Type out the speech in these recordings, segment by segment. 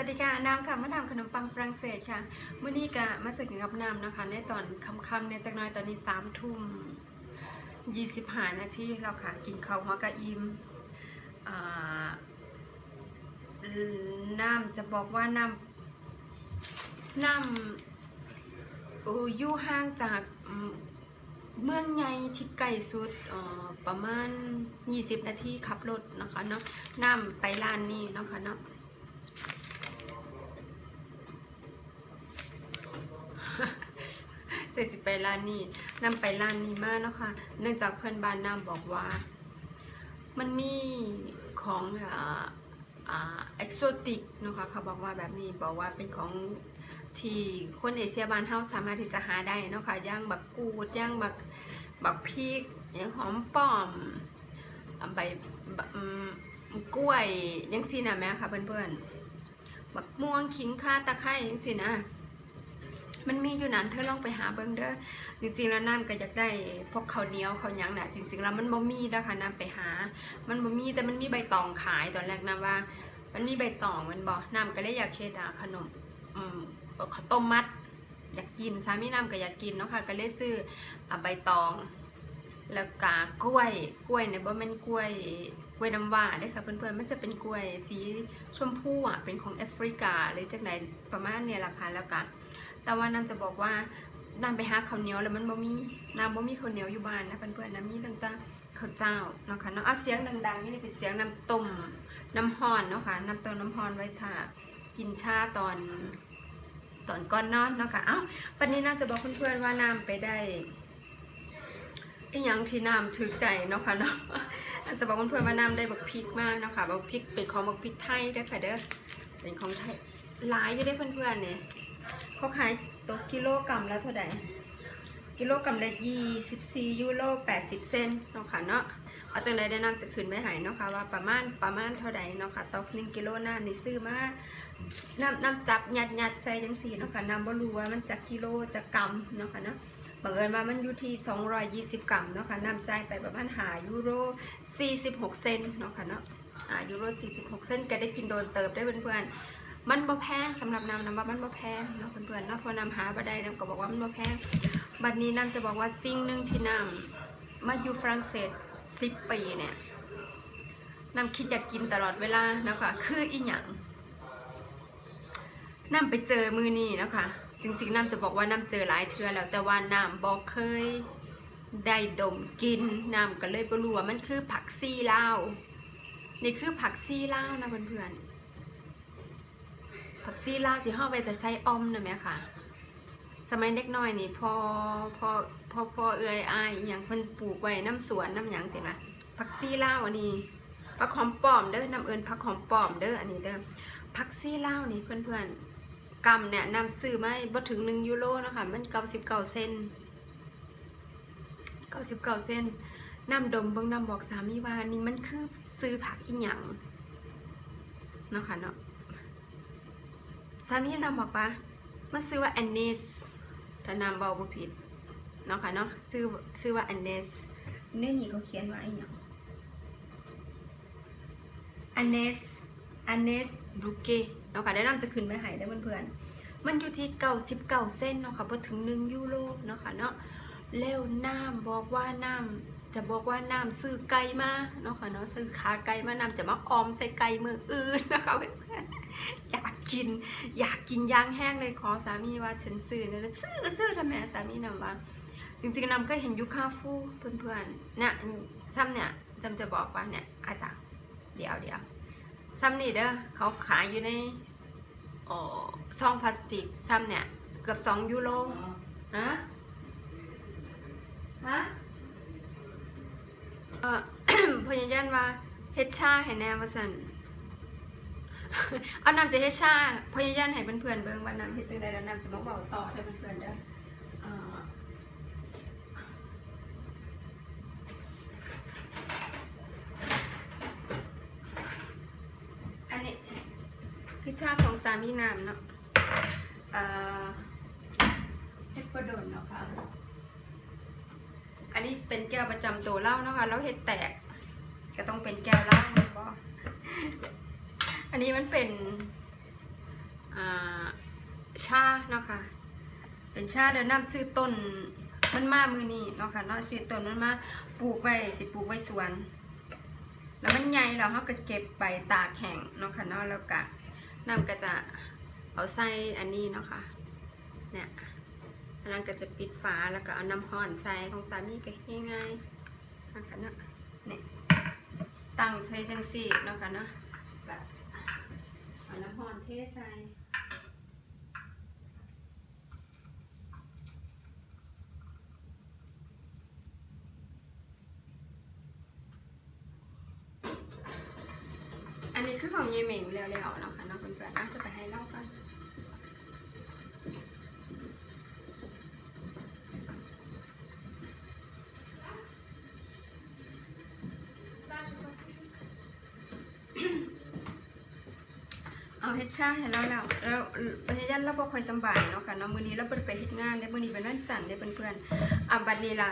วัสดีค่ะน้ำค่ะมาทำขนมปังฝรั่งเศสค่ะเมื่อนี้ก็มาจากกับน้ำนะคะ ในตอนค่ำๆเนี่ยจากน้อยตอนนี้สามทุ่มยี่สิบห้านาทีเราค่ะกินข้าวหัวกะอิมอน้ำจะบอกว่าน้ำน้ำอยู่ห่างจากเมืองใหญ่ที่ไกลสุดประมาณ 20 นาทีขับรถนะคะเนาะน้ำไปร้านนี้นะคะเนาะ เสร็จสิไปร้านนี้นำไปร้านนี้มาเนาะค่ะเนื่องจากเพื่อนบ้านน้ำบอกว่า มันมีของอ่าอ่าเอกโซติกนะคะเขาบอกว่าแบบนี้บอกว่าเป็นของที่คนเอเชียบ้านเฮาสามารถที่จะหาได้นะคะย่างบักกูดย่างบักบักพริกอย่างหอมป้อมใบกล้วยยังซีนะแม่ค่ะเพื่อนๆบักม่วงขิงข่าตะไคร้ยังซีนะ มันมีอยู่นั้นเธอลองไปหาเบิ่งเด้อจริงๆแล้วน้ำก็อยากได้พวกข้าวเหนียวข้าวยังน่ะจริง ๆ แล้วมันบ่มีนะคะน้ำไปหา มันบ่มีแต่มันมีใบตองขายตอนแรกนะว่า มันมีใบตองมันบ่น้ำก็เลยอยากเฮ็ดอะขนมอืมข้าวต้มมัด อยากกินสามีน้ำก็อยากกินเนาะค่ะก็เลยซื้อใบตองแล้วก็กล้วยกล้วยเนี่ยบ่แม่นกล้วยกล้วยน้ำว้าเด้ค่ะเพื่อนๆมันจะเป็นกล้วยสีชมพูอะเป็นของแอฟริกาหรือจากไหนประมาณเนี่ยราคาแล้วกัน แต่ว่าน้ำจะบอกว่าน้ำไปหาข้าวเหนียวแล้วมันบ่มีน้ำบ่มีข้าวเหนียวอยู่บ้านนะเพื่อนๆน้ำมีตั้งแต่ข้าวเจ้าเนาะค่ะเนาะเอาเสียงดังๆนี่เป็นเสียงน้ำต้มน้ำฮ้อนเนาะค่ะน้ำต้มน้ำฮ้อนไว้ถ้ากินชาตอนตอนก่อนนอนเนาะค่ะเอ้าวันนี้น้ำจะบอกเพื่อนๆว่าน้ำไปได้อีหยังที่น้ำถึกใจเนาะค่ะเนาะอาจจะบอกเพื่อนๆว่าน้ำได้บักพริกมากเนาะค่ะบักพริกเป็นของบักพริกไทยเด้อค่ะเด้อเป็นของไทยหลายอยู่ได้เพื่อนๆเนี่ย เขาขายตกกิโลกรัมละเท่าไหร่กิโลกรัมละ24ยูโร80เซนเนาะค่ะเนาะเอาจังไดแนะนำจะขึ้นไปใหายเนาะค่ะว่าประมาณประมาณเท่าใดเนาะค่ะต่อ1กิโลหน้านี่ซื้อมาน้ำน้ำจับหยัดหยัดใส่จังสี่เนาะค่ะน้ำบ่รู้ว่ามันจะกิโลจะกรัมเนาะค่ะเนาะบังเอิญว่ามันอยู่ที่ 220 กรัมเนาะค่ะน้ำใจไปประมาณหายูโร 46 เซนเนาะค่ะเนาะอ่ายูโร 46 เซนก็ได้กินโดนเติบได้เพื่อนๆ มันบ่แพงสำหรับน้ำน้ำว่ามันบ่แพงเนาะเพื่อนๆเนาะพอนำหาบ่ได้น้ำก็บอกว่ามันบ่แพงบัดนี้น้ำจะบอกว่าสิ่งหนึ่งที่น้ำมาอยู่ฝรั่งเศส10ปีเนี่ยน้ำคิดอยากกินตลอดเวลานะคะ คืออีหยังน้ำไปเจอมือนี่นะคะ จริงๆน้ำจะบอกว่าน้ำเจอหลายเทือแล้วแต่ว่าน้ำบอกเคยได้ดมกินน้ำก็เลยบรู้ว่ามันคือผักซี่ลาวนี่คือผักซี่ลาวนะเพื่อนๆ ผักซีลาวสิห่อไปแต่ไส้ออมนะแม่ค่ะ สมัยเด็กน้อยนี่พอพอพอพอเอื้อยอายอหย่างเพิ่นปลูกไว้น้ำสวนน้ำหยังสินะผักซีลาวอันนี้ผักหอมป้อมเด้อน้ำเอิญผักหอมป้อมเด้ออันนี้เด้อผักซีลาวนี่เพื่อนๆกำเนี่ยนำซื้อมาบ่ถึง1ยูโรนะคะมัน99เก่าเซน99เก่าเซนน้ำดมเบิ่งน้ำบอกสามีว่านี่มันคือซื้อผักอีหยังเนาะค่ะเนาะ สามีนำบอกว่ามันซื้อว่า a n น e s ถ้านำเบาบ่ผิดเนาะค่ะเนาะซื้อซื้อว่า a n น e s ในนี่เขาเขียนว่าอะไรอย่าง a n น e s a n น e s b r u g e เนาะค่ะได้นำจะขึ้นไปให้ได้เพื่อนๆมันอยู่ที่99เก่าเส้นเนาะค่ะบ่ถึง1ยูโรเนาะค่ะเนาะแล้วน้ำบอกว่าน้ำจะบอกว่าน้ำซื้อไก่มาเนาะค่ะเนาะซื้อขาไก่มาน้ำจะมาออมใส่ไก่มืออื่นนะคะเพื่อนๆอยาก กิน อยากกินย่างแห้งเลยขอสามีว่าฉันซื้อเนี่ยซื้อก็ซื้อทำไมสามีนำว่า จริงๆนำก็เห็นยูคาฟูเพื่อนๆเนี่ยซ้ำเนี่ยจำจะบอกว่าเนี่ยอาจารย์เดี๋ยวเดี๋ยวซ้ำนี่เด้อเขาขายอยู่ในอ๋อซองพลาสติกซ้ำเนี่ยเกือบสองยูโรฮะฮะเออพยายันว่าเฮ็ดชาให้แน่ว่าสัน เอาน้ำจะเฮ็ดชาพยายามให้เพื่อนๆเบิ่งว่านำเฮ็ดจังไดแล้วนำจะมาบอกต่อให้เพื่อนๆเด้ออันนี้คือชาของสามีน้ำเนาะเฮ็ดกระโดนเนาะค่ะ อันนี้เป็นแก้วประจำตัวเล่าเนาะค่ะแล้วเฮ็ดแตก ก็ต้องเป็นแก้วเล้าแม่นบ่ อันนี้มันเป็นชาเนาะค่ะ เป็นชาเดี๋ยวน้ำซื้อต้นมันมามือนี้เนาะค่ะเนาะซื้อต้นมันมาปลูกไว้สิปลูกไว้สวน แล้วมันใหญ่แล้วเขาก็เก็บไปตากแห้งเนาะค่ะเนาะแล้วก็น้ำก็จะเอาใส่อันนี้เนาะค่ะเนี่ยอันนั้นก็จะปิดฝาแล้วก็เอาน้ำห้อนใส่ของสามีก็ง่ายๆนะคะเนาะเนี่ยตั้งใส่จังสี่เนาะค่ะเนาะแบบ เอาน้ำหอมเทใส่อันนี้คือของเยเหม่งเร็วๆเนาะ เฮ็ดชาให้เราแล้วแล้วประเทศยันเราบ่ค่อยสำบายเนาะค่ะเนาะมื้อนี้เราบ่ได้ไปเฮ็ดงานได้มื้อนี้เป็นวันจันทร์เด้เพื่อนๆอะบัดนี้ล่ะ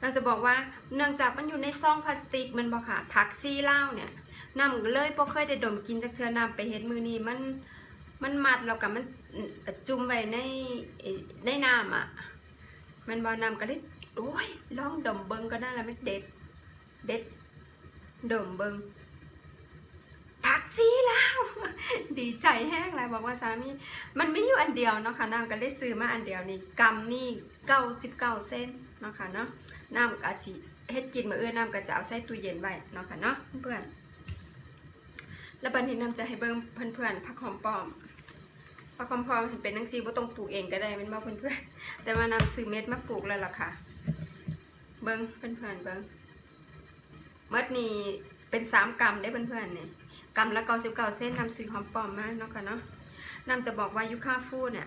เราจะบอกว่าเนื่องจากมันอยู่ในซองพลาสติกมันบ่ค่ะผักซีเหล้าเนี่ยน้ำเลยบ่เคยได้ดมกินจากเทือน้ำไปเฮ็ดมือนี้มันมันมัดแล้วก็มันจุ่มไว้ในในน้ำอะมันบ่น้ำก็เลยโอ้ยลองดมเบิ่งก็ได้ล้วมันเด็ดเด็ดดมเบิ่ง ดีใจแห้งเลยบอกว่าสามี มันไม่อยู่อันเดียวเนาะค่ะน้ำก็ได้ซื้อมาอันเดียวนี่กำนี่เก้าสิบเก้าเส้นเนาะค่ะเนาะน้ำก็สิเฮ็ดกินมื้ออื่นน้ำก็จะเอาใส่ตู้เย็นไว้เนาะค่ะเนาะเพื่อนแล้วบัดนี้น้ำจะให้เบิ่งเพื่อนๆผักหอมปลอมผักหอมปลอมเห็นเป็นนังซีบ่ต้องปลูกเองก็ได้แมันบ่เพื่อนๆแต่ว่านำซื้อเม็ดมาปลูกแล้วล่ะค่ะ เบิ่งเพื่อนๆเบิ่งเม็ดนี้เป็นสามกรัมได้เพื่อนๆเนี่ย กรัมละเก้าสิบเก้าเส้นนำซื้อหอมปลอมมาเนาะค่ะเนาะนำจะบอกว่ายูคาฟูเนี่ย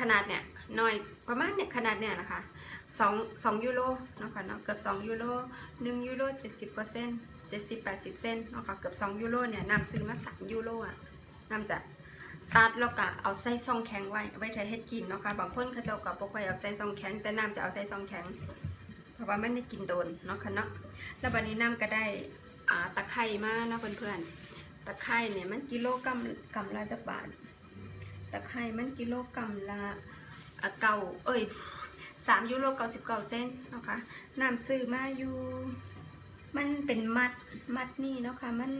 ขนาดเนี่ยน้อยประมาณเนี่ยขนาดเนี่ยนะคะสองสองยูโรเนาะค่ะเนาะเกือบสองยูโรหนึ่งยูโรเจ็ดสิบเปอร์เซ็นต์เจ็ดสิบแปดสิบเซนเนาะค่ะเกือบสองยูโรเนี่ยนำซื้อมาสามยูโรอะนำจะตัดแล้วก็เอาใส่ซองแข็งไว้ไว้ใช้เฮ็ดกินเนาะค่ะบางคนเขาเจ้าก็บ่ค่อยเอาใส่ซองแข็งแต่น้ำจะเอาใส่ซองแข็งเพราะว่ามันได้กินโดนเนาะค่ะเนาะแล้วบัดนี้น้ำก็ได้ ตะไคร้มาเนาะเพื่อนๆ ตะไคร้เนี่ยมันกิโลกรัมกรัมละจักบาท ตะไคร้มันกิโลกรัมละเก้าเอ้ยสามยูโรเก้าสิบเก้าเซนเนาะค่ะน้ำซื้อมาอยู่มันเป็นมัดมัดนี่เนาะค่ะมัน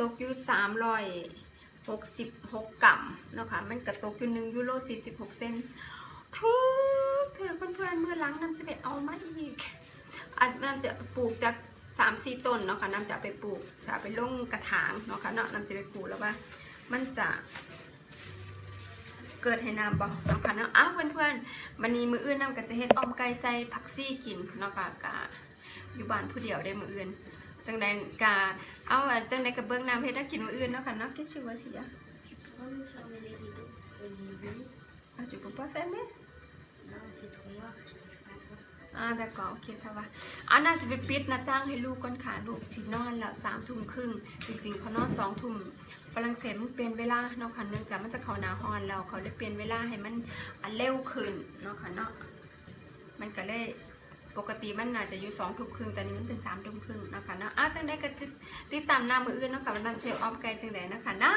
ตกอยู่สามร้อยหกสิบหกกรัมเนาะค่ะมันกระตกอยู่หนึ่งยูโรสี่สิบหกเซนทุกเธอเพื่อนๆเมื่อหล้างน้ำจะไปเอามาอีกอันน้ำจะปลูกจาก สามสี่ต้นเนาะค่ะน้ำจะเอาไปปลูกจะเอาไปลงกระถางเนาะค่ะเนาะน้ำจะไปปลูกแล้วว่ามันจะเกิดให้น้ำบ่เนาะค่ะเนาะอ้าวเพื่อนๆวันนี้มืออื่นน้ำก็จะเฮ็ดออมไก่ใส่ผักซี่กินเนาะค่ะกะอยู่บ้านผู้เดียวได้มืออื่นจังใดกาเอาอะจังใดกับเบื้องน้ำเฮ็ดให้กินมืออื่นเนาะค่ะเนาะคิดชื่อว่าสิอะ Comme sur mes vidéos au début, เอาจุปุ๊บปั๊บแป๊บเนี่ อ่าแต่ก็โอเคสวัสอ่าน่าจะไปปิดหน้าต่างให้ลูกก่อนค่ะลูกสินอนแล้วสามทุ่มครึ่งจริงๆเขานอนสองทุ่มฝรั่งเศสมันเปลี่ยนเวลาเนาะค่ะเนื่องจากมันจะเขาหนาฮอนแล้วเขาเลยเปลี่ยนเวลาให้มันเร็วขึ้นเนาะค่ะเนาะมันก็เลยปกติมันน่าจะอยู่สองทุ่มครึ่งแต่นี้มันเป็นสามทุ่มครึ่งเนาะค่ะเนาะอะจังได้ก็จะติดตามหน้ามืออื่นเนาะค่ะมันนั่งเที่ยวออมไกลจังไดเนาะค่ะนะ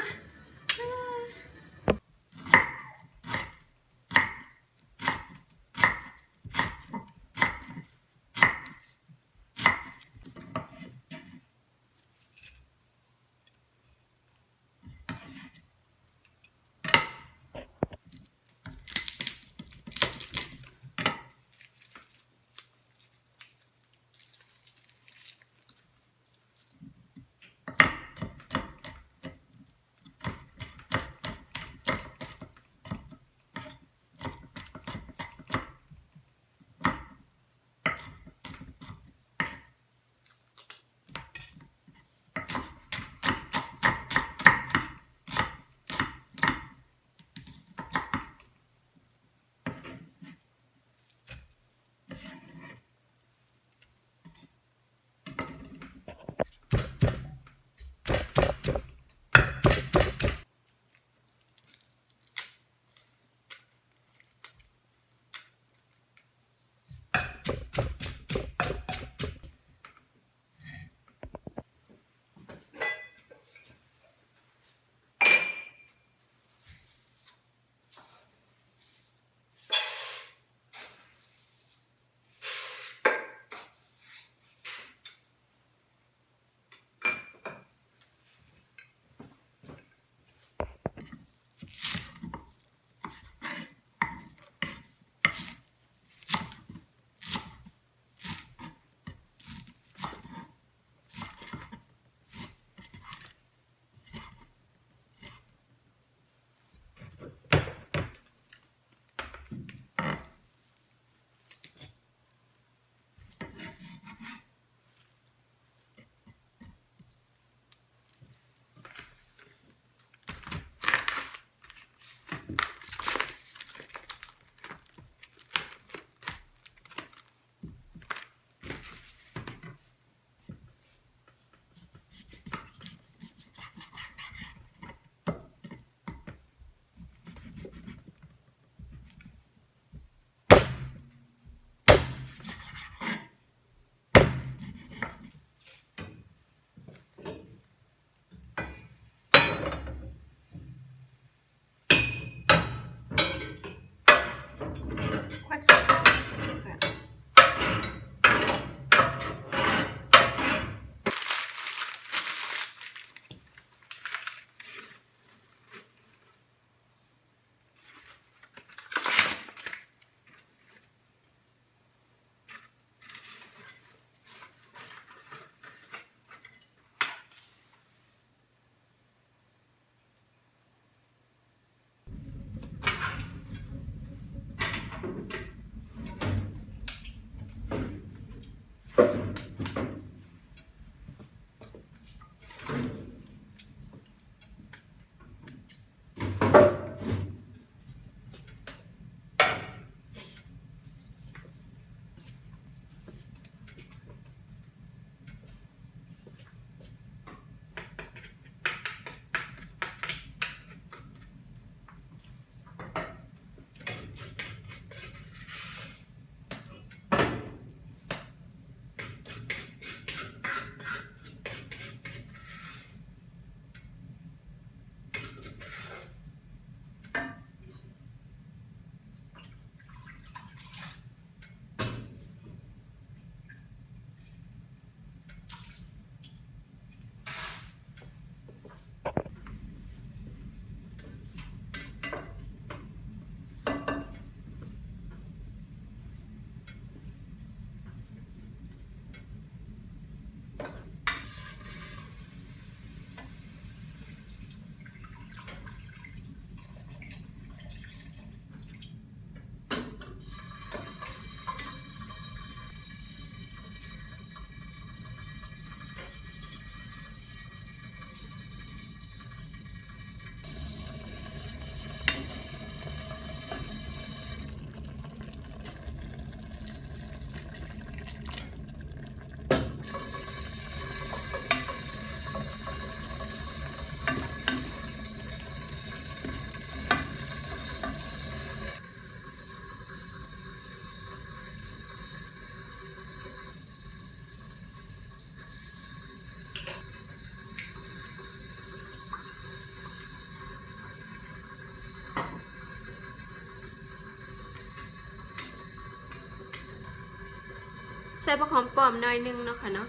ส่ผักหอมป้อมหน่อยนึงเนาะค่ะเนาะ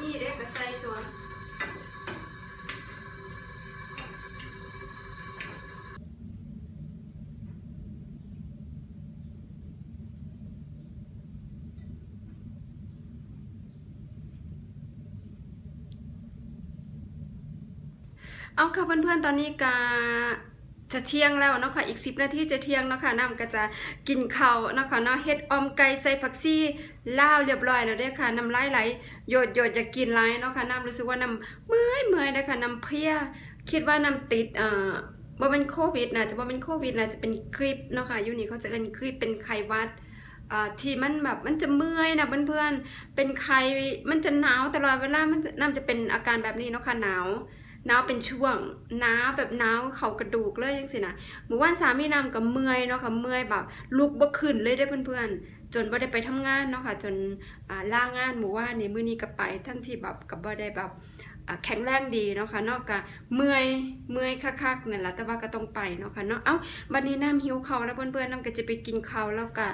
นี่ได้ก็ใส่ตัวเอาค่ะเพื่อนๆ ตอนนี้กา จะเที่ยงแล้วเนาะค่ะอีก10นาทีจะเที่ยงเนาะค่ะน้ำก็จะกินข้าวเนาะค่ะเนาะเฮ็ดออมไก่ใส่ผักซี่ลาวเรียบร้อยแล้วเด้ค่ะน้ำลายไหลโยดโยดอยากกินไหลเนาะค่ะน้ำรู้สึกว่าน้ำเมื่อยเมื่อยเด้ค่ะน้ำเพลียคิดว่าน้ำติดเอ่อบ่เป็นโควิดนะจะบ่เป็นโควิดนะจะเป็นกริปเนาะค่ะอยู่นี่เขาจะเอิ้นกริปเป็นไข้วัดอ่าที่มันแบบมันจะเมื่อยนะเพื่อนๆเป็นไข้มันจะหนาวตลอดเวลามันน่าจะเป็นอาการแบบนี้เนาะค่ะหนาว หนาวเป็นช่วงหนาวแบบหนาวเขากระดูกเลยจังสินะหมู่ว่านสามีนำกับเมื่อยเนาะค่ะเมื่อยแบบลุกบ่ขึ้นเลยได้เพื่อนๆ จนบ่ได้ไปทำงานเนาะค่ะจนล่างงานหมู่ว่านในมื้อนี้ก็ไป ทั้งที่แบบกับบ่ได้แบบแข็งแรงดีเนาะค่ะนอกจากเมื่อยเมื่อยคักๆนั่นแหละแต่ว่าก็ต้องไปเนาะค่ะเนาะเอ้าบัดนี้น้ำหิวเขาแล้วเพื่อนๆน้ำก็จะไปกินเขาแล้วก็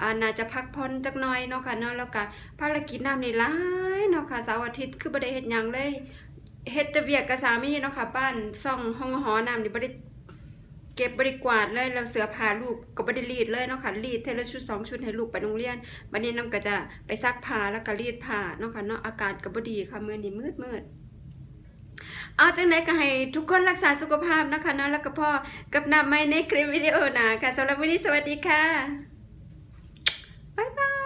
อ่าน่าจะพักผ่อนจักหน่อยเนาะค่ะเนาะแล้วก็ภารกิจน้ำนี่หลายเนาะค่ะเสาร์อาทิตย์คือบ่ได้เฮ็ดหยังเลย เฮ็ดแต่เวียกกับสามีเนาะค่ะบ้านซ่องห้องหอน้ำนี่บ่ได้เก็บบ่ได้กวาดเลยแล้วเสื้อผ้าลูกก็บ่ได้รีดเลยเนาะค่ะรีดเทอละชุดสองชุดให้ลูกไปโรงเรียนบัดนี้น้ำก็จะไปซักผ้าแล้วก็รีดผ้าเนาะค่ะเนาะอากาศก็บ่ดีค่ะมื้อนี้มืดๆเอาจังไดก็ให้ทุกคนรักษาสุขภาพนะคะเนาะแล้วก็พ่อกับน้ำไม่ในคลิปวิดีโอหน้าค่ะสำหรับวันนี้สวัสดีค่ะบ๊ายบาย